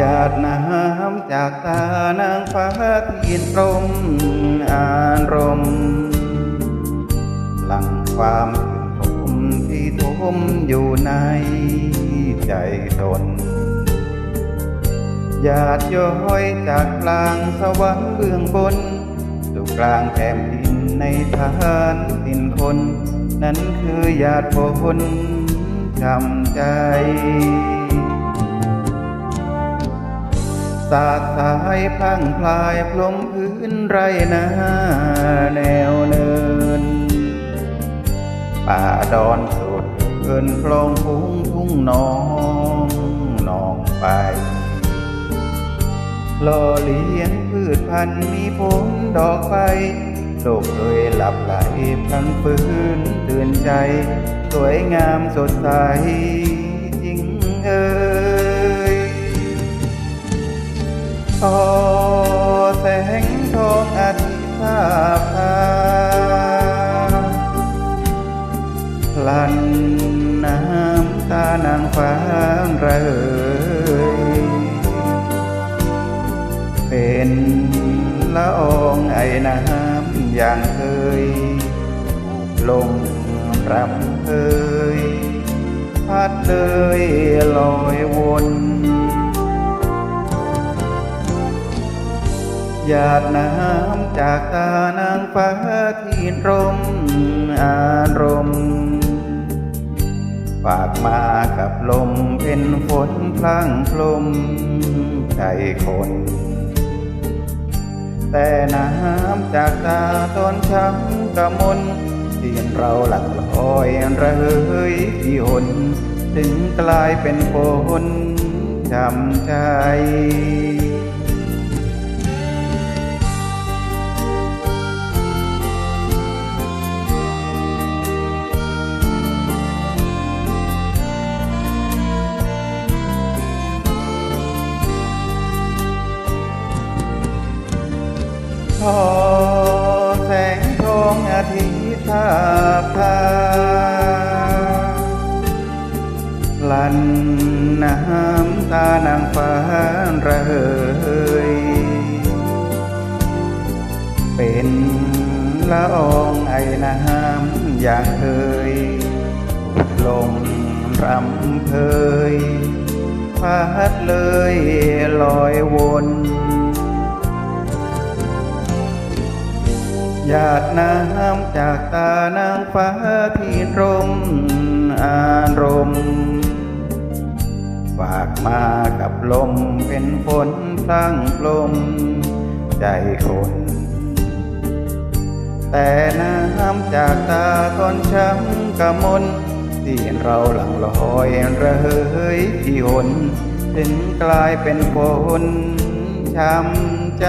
จากตานางฟ้าที่ตรงอารมณ์หลังความถึงผมที่ทมอยู่ในใจตนหยาดย้อยจากกลางสวรรค์เบื้องบนสู่กลางแผ่นดินในทหารดินคน นั้นคือหยาดฝนช้ำใจ สาดสายพลังพลายพลมพื้นไรนาแนวเนิน ป่าดอนสุดเกินคลองพุ่งทุ่งนองนองไปหล่อเลี้ยงพืชพันธุ์มีผลดอกไฟโลกเคยหลับไหลพลันฟื้นเตือนใจ สวยงามสดใสจริงเอ่ย นละอองไอ้น้ำอย่างเคยลงรำเคยพัดเลยลอยวนหยาดน้ำจากตานางฟ้าที่รมอารมณ์ฝากมากับลมเป็นฝนพลังพลมใจคน แต่น้ำจากตาตอนช้ำกะมนที่เราหลังลอยระเหยที่หน ถึงกลายเป็นฝนจำใจ พอแสงทองอาทิตย์ทาพาลันน้ำตานางฟ้าระเหย เป็นละอองไอ้น้ำอย่างเคยลมรำเพยพัดเลยลอยวน หยาดน้ำจากตานางฟ้าที่รมอารมณ์ฝากมากับลมเป็นฝนพลังลมใจคน แต่น้ำจากตาตอนช้ำกะมนที่เราหลังลอยระเหยที่หนถึงกลายเป็นฝนช้ำใจ